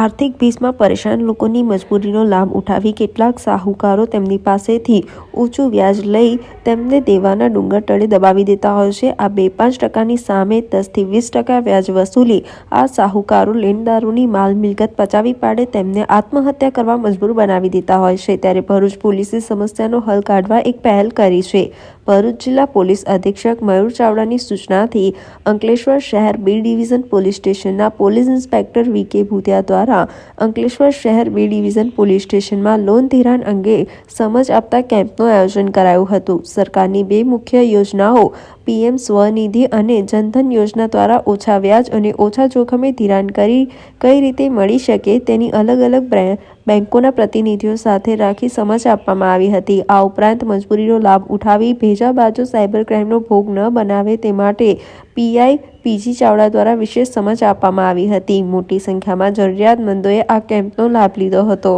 આર્થિક ભીસમાં પરેશાન લોકોની મજબૂરીનો લાભ ઉઠાવી કેટલાક સાહુકારો તેમની પાસેથી ઊંચું વ્યાજ લઈ તેમને દેવાના ડુંગર તળે દબાવી દેતા હોય છે. આ બે પાંચ ટકાની સામે દસથી વીસ ટકા વ્યાજ વસૂલી આ સાહુકારો લેણદારોની માલ મિલકત પચાવી પાડે તેમને આત્મહત્યા કરવા મજબૂર બનાવી દેતા હોય છે. ત્યારે ભરૂચ પોલીસે સમસ્યાનો હલ કાઢવા એક પહેલ કરી છે. ભરૂચ જિલ્લા પોલીસ અધિક્ષક મયુર ચાવડાની સૂચનાથી અંકલેશ્વર શહેર બી ડિવિઝન પોલીસ સ્ટેશનના police inspector V K Bhutiya દ્વારા અંકલેશ્વર શહેર બી ડિવિઝન પોલીસ સ્ટેશનમાં લોન ધિરાણ અંગે સમજ આપતા કેમ્પનું આયોજન કરાયું હતું. સરકારની બે મુખ્ય યોજનાઓ, પીએમ સ્વનિધિ અને જનધન યોજના દ્વારા ઓછા વ્યાજ અને ઓછા જોખમે ધિરાણ કરી કઈ રીતે મળી શકે તેની અલગ અલગ બેંકોના પ્રતિનિધિઓ સાથે રાખી સમજ આપવામાં આવી હતી. આ ઉપરાંત મજબૂરીનો લાભ ઉઠાવી ભેજા બાજુ સાયબર ક્રાઇમનો ભોગ ન બનાવે તે માટે પીઆઈ પીજી ચાવડા દ્વારા વિશેષ સમજ આપવામાં આવી હતી. મોટી સંખ્યામાં જરૂરિયાતમંદોએ આ કેમ્પનો લાભ લીધો હતો.